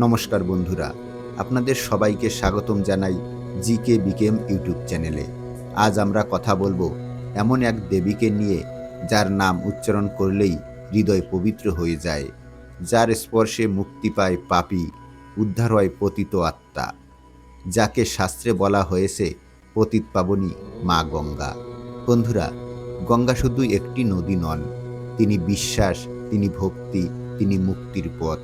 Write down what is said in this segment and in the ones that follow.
নমস্কার বন্ধুরা, আপনাদের সবাইকে স্বাগতম জানাই জি কে বিকেম ইউটিউব চ্যানেলে। আজ আমরা কথা বলব এমন এক দেবীকে নিয়ে, যার নাম উচ্চারণ করলেই হৃদয় পবিত্র হয়ে যায়, যার স্পর্শে মুক্তি পায় পাপী, উদ্ধার হয় পতিত আত্মা, যাকে শাস্ত্রে বলা হয়েছে পতিত পাবনী মা গঙ্গা। বন্ধুরা, গঙ্গা শুধু একটি নদী নন, তিনি বিশ্বাস, তিনি ভক্তি, তিনি মুক্তির পথ।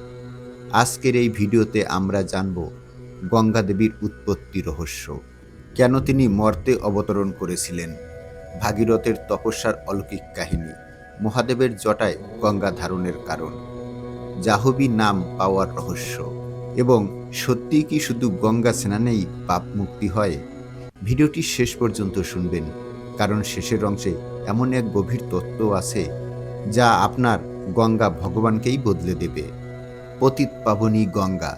আজকের এই ভিডিওতে আমরা জানব গঙ্গা দেবীর উৎপত্তি রহস্য। কেন তিনি মর্তে অবতরণ করেছিলেন? ভাগীরথের তপস্যার অলৌকিক কাহিনী, মহাদেবের জটায় গঙ্গা ধারণের কারণ জাহবী নাম পাওয়ার রহস্য এবং সত্যিই কি শুধু গঙ্গা স্নানেই পাপ মুক্তি হয়? ভিডিওটি শেষ পর্যন্ত শুনবেন, কারণ শেষের অংশে এমন এক গভীর তত্ত্ব আছে যা আপনার গঙ্গা ভগবানকেই বদলে দেবে। পতিত পাবনী গঙ্গা।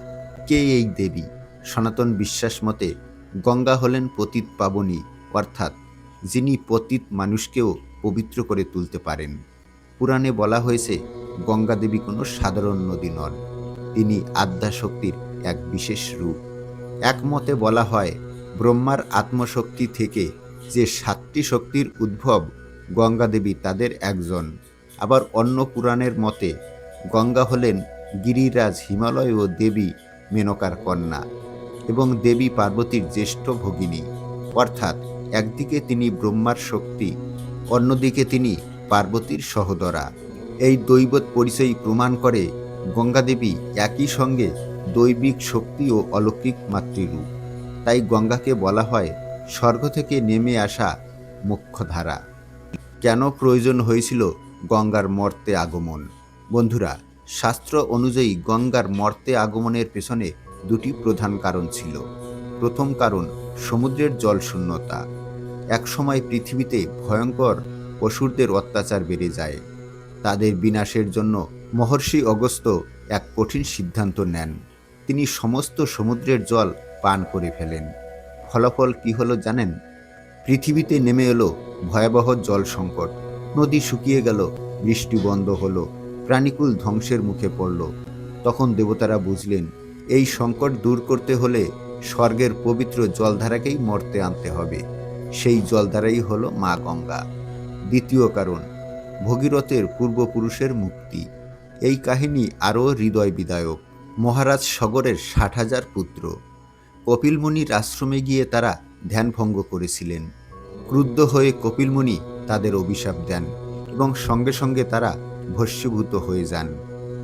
কে এই দেবী? সনাতন বিশ্বাস মতে গঙ্গা হলেন পতিত পাবনী, অর্থাৎ যিনি পতিত মানুষকেও পবিত্র করে তুলতে পারেন। পুরাণে বলা হয়েছে, গঙ্গা দেবী কোনো সাধারণ নদী নন, তিনি আদ্যাশক্তির এক বিশেষ রূপ। একমতে বলা হয়, ব্রহ্মার আত্মশক্তি থেকে যে সাতটি শক্তির উদ্ভব, গঙ্গা দেবী তাদের একজন। আবার অন্য পুরাণের মতে, গঙ্গা হলেন গিরিরাজ হিমালয় ও দেবী মেনকার কন্যা এবং দেবী পার্বতীর জ্যেষ্ঠ ভগিনী। অর্থাৎ একদিকে তিনি ব্রহ্মার শক্তি, অন্যদিকে তিনি পার্বতীর সহদরা। এই দৈবত পরিচয় প্রমাণ করে গঙ্গা দেবী একই সঙ্গে দৈবিক শক্তি ও অলৌকিক মাতৃরূপ। তাই গঙ্গাকে বলা হয় স্বর্গ থেকে নেমে আসা মুখ্যধারা কেন প্রয়োজন হয়েছিল গঙ্গার মর্তে আগমন? বন্ধুরা শাস্ত্র অনুযায়ী গঙ্গার মর্তে আগমনের পেছনে দুটি প্রধান কারণ ছিল। প্রথম কারণ, সমুদ্রের জল শূন্যতা। একসময় পৃথিবীতে ভয়ঙ্কর অসুরদের অত্যাচার বেড়ে যায়। তাদের বিনাশের জন্য মহর্ষি অগস্ত এক কঠিন সিদ্ধান্ত নেন। তিনি সমস্ত সমুদ্রের জল পান করে ফেলেন। ফলাফল কি হলো জানেন? পৃথিবীতে নেমে এলো ভয়াবহ জল সংকট। নদী শুকিয়ে গেল, বৃষ্টি বন্ধ হলো। প্রাণীকুল ধ্বংসের মুখে পড়ল। তখন দেবতারা বুঝলেন, এই সংকট দূর করতে হলে স্বর্গের পবিত্র জলধারাকেই মর্তে আনতে হবে। সেই জলধারাই হল মা গঙ্গা। দ্বিতীয় কারণ, ভগীরথের পূর্বপুরুষের মুক্তি। এই কাহিনী আরও হৃদয় বিদায়ক মহারাজ সগরের ষাট হাজার পুত্র। কপিলমুনির আশ্রমে গিয়ে তারা ধ্যানভঙ্গ করেছিলেন। ক্রুদ্ধ হয়ে কপিলমুনি তাদের অভিশাপ দেন এবং সঙ্গে সঙ্গে তারা ভস্মীভূত হয়ে যান।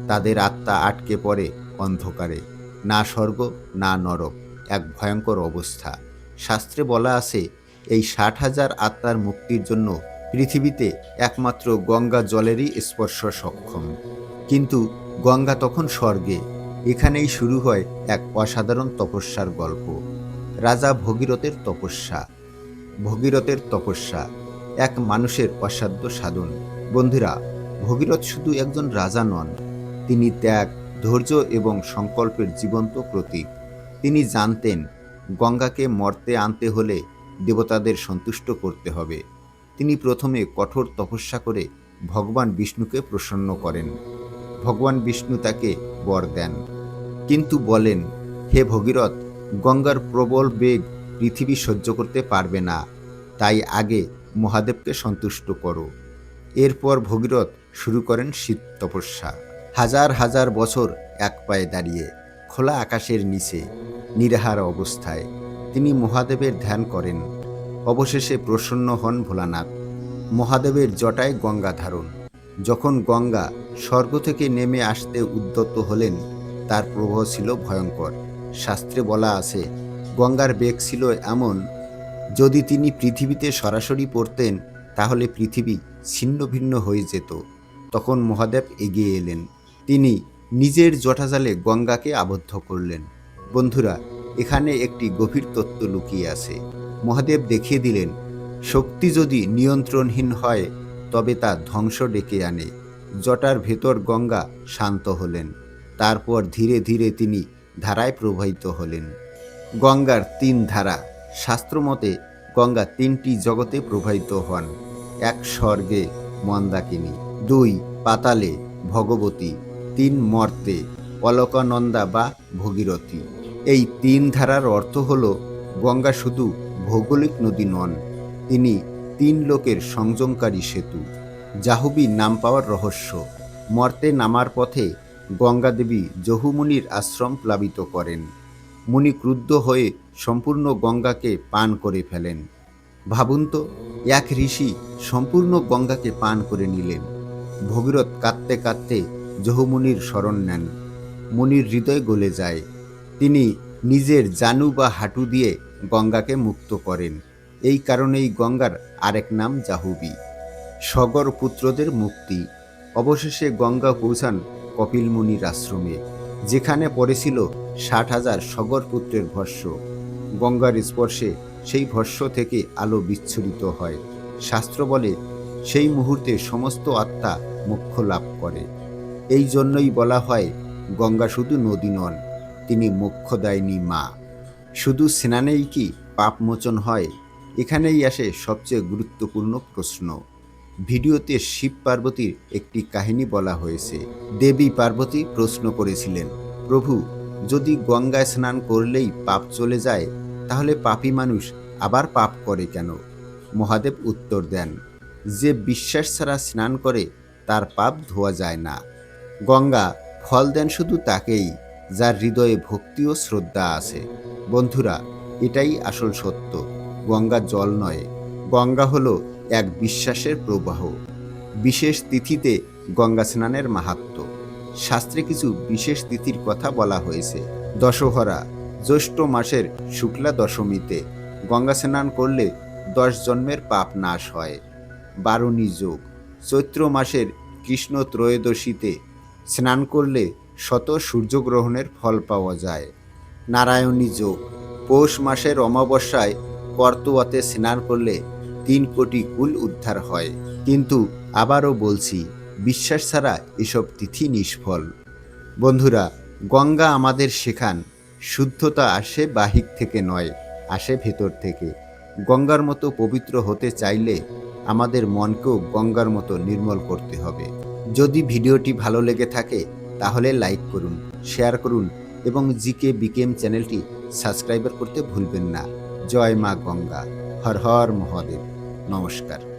তাদের আত্মা আটকে পড়ে অন্ধকারে। না স্বর্গ, না নরক, এক ভয়ঙ্কর অবস্থা। শাস্ত্রে বলা আছে, এই ষাট হাজার আত্মার মুক্তির জন্য পৃথিবীতে একমাত্র গঙ্গা জলেরই স্পর্শ সক্ষম। কিন্তু গঙ্গা তখন স্বর্গে। এখানেই শুরু হয় এক অসাধারণ তপস্যার গল্প। রাজা ভগীরথের তপস্যা। ভগীরথের তপস্যা। এক মানুষের অসাধ্য সাধন। বন্ধুরা ভগীরথ শুধু একজন রাজা নন, তিনি ত্যাগ, ধৈর্য এবং সংকল্পের জীবন্ত প্রতীক। তিনি জানতেন, গঙ্গাকে মর্তে আনতে হলে দেবতাদের সন্তুষ্ট করতে হবে। তিনি প্রথমে কঠোর তপস্যা করে ভগবান বিষ্ণুকে প্রসন্ন করেন। ভগবান বিষ্ণু তাকে বর দেন। কিন্তু বলেন, হে ভগীরথ, গঙ্গার প্রবল বেগ পৃথিবী সহ্য করতে পারবে না। তাই আগে মহাদেবকে সন্তুষ্ট করো। এরপর ভগীরথ শুরু করেন শীত তপস্যা। হাজার হাজার বছর এক পায়ে দাঁড়িয়ে খোলা আকাশের নিচে নিরাহার অবস্থায় তিনি মহাদেবের ধ্যান করেন। অবশেষে প্রসন্ন হন ভোলানাথ। মহাদেবের জটায় গঙ্গা ধারণ। যখন গঙ্গা স্বর্গ থেকে নেমে আসতে উদ্যত হলেন, তার প্রবাহ ছিল ভয়ঙ্কর। শাস্ত্রে বলা আছে, গঙ্গার বেগ ছিল এমন, যদি তিনি পৃথিবীতে সরাসরি পড়তেন, তাহলে পৃথিবী ছিন্ন ভিন্ন হয়ে যেত। তখন মহাদেব এগিয়ে এলেন। তিনি নিজের জটাজালে গঙ্গাকে আবদ্ধ করলেন। বন্ধুরা, এখানে একটি গভীর তত্ত্ব লুকিয়ে আছে। মহাদেব দেখিয়ে দিলেন, শক্তি যদি নিয়ন্ত্রণহীন হয়, তবে তা ধ্বংস ডেকে আনে জটার ভেতর গঙ্গা শান্ত হলেন। তারপর ধীরে ধীরে তিনি ধারায় প্রবাহিত হলেন। গঙ্গার তিন ধারা, শাস্ত্রমতে গঙ্গা তিনটি জগতে প্রবাহিত হন, এক স্বর্গে মন্দাকিনী। দুই পাতালে ভগবতী, তিন মর্তে অলকানন্দা বা ভগীরথী। এই তিন ধারার অর্থ হল গঙ্গা শুধু ভৌগোলিক নদী নন, তিনি তিন লোকের সংযমকারী সেতু। জাহুবি নাম পাওয়ার রহস্য, মর্তে নামার পথে গঙ্গা দেবী জহুমুনির আশ্রম প্লাবিত করেন। মুনি ক্রুদ্ধ হয়ে সম্পূর্ণ গঙ্গাকে পান করে ফেলেন। ভাবুন তো, এক ঋষি সম্পূর্ণ গঙ্গাকে পান করে নিলেন। ভগীরথ কাঁদতে কাঁদতে জহুমুনির শরণ নেন। মুনির হৃদয় গলে যায়। তিনি নিজের জানু বা হাঁটু দিয়ে গঙ্গাকে মুক্ত করেন। এই কারণেই গঙ্গার আরেক নাম জাহুবি। সগর পুত্রদের মুক্তি। অবশেষে গঙ্গা পৌঁছান কপিল মুনির আশ্রমে, যেখানে পড়েছিল ষাট হাজার সগর পুত্রের ভস্য। গঙ্গার স্পর্শে সেই ভস্য থেকে আলো বিচ্ছুরিত হয়। শাস্ত্র বলে সেই মুহূর্তে সমস্ত আত্মা মোক্ষ লাভ করে। এই জন্যই বলা হয়, গঙ্গা শুধু নদী নন, তিনি মোক্ষদায়িনী মা। শুধু স্নানেই কি পাপমোচন হয়? এখানেই আসে সবচেয়ে গুরুত্বপূর্ণ প্রশ্ন। ভিডিওতে শিব পার্বতীর একটি কাহিনী বলা হয়েছে। দেবী পার্বতী প্রশ্ন করেছিলেন, প্রভু, যদি গঙ্গায় স্নান করলেই পাপ চলে যায়, তাহলে পাপী মানুষ আবার পাপ করে কেন? মহাদেব উত্তর দেন যে বিশ্বাস ছাড়া স্নান করে, তার পাপ ধোয়া যায় না। গঙ্গা, ফল দেন শুধু তাকেই, যার হৃদয়ে ভক্তি ও শ্রদ্ধা আছে। বন্ধুরা, এটাই আসল সত্য। গঙ্গা জল নয়, গঙ্গা হলো এক বিশ্বাসের প্রবাহ। বিশেষ তিথিতে গঙ্গা স্নানের মাহাত্ম্য। শাস্ত্রে কিছু বিশেষ তিথির কথা বলা হয়েছে। দশহরা, জ্যৈষ্ঠ মাসের শুক্লা দশমীতে গঙ্গা স্নান করলে দশ জন্মের পাপ নাশ হয়। বারুণী যোগ। চৈত্র মাসের কৃষ্ণ ত্রয়োদশীতে স্নান করলে শত সূর্যগ্রহণের ফল পাওয়া যায়। নারায়ণী যোগ। পৌষ মাসের অমাবস্যায় কর্তোয়াতে স্নান করলে তিন কোটি কুল উদ্ধার হয়। কিন্তু আবারও বলছি, বিশ্বাস ছাড়া এসব তিথি নিষ্ফল। বন্ধুরা, গঙ্গা আমাদের শেখান, শুদ্ধতা আসে বাহিক থেকে নয়, আসে ভেতর থেকে। গঙ্গার মতো পবিত্র হতে চাইলে আমাদের মনকেও গঙ্গার মতো নির্মল করতে হবে। যদি ভিডিওটি ভালো লেগে থাকে, তাহলে লাইক করুন, শেয়ার করুন এবং জিকে বিকেএম চ্যানেলটি সাবস্ক্রাইবার করতে ভুলবেন না। জয় মা গঙ্গা। হর হর মহাদেব। নমস্কার।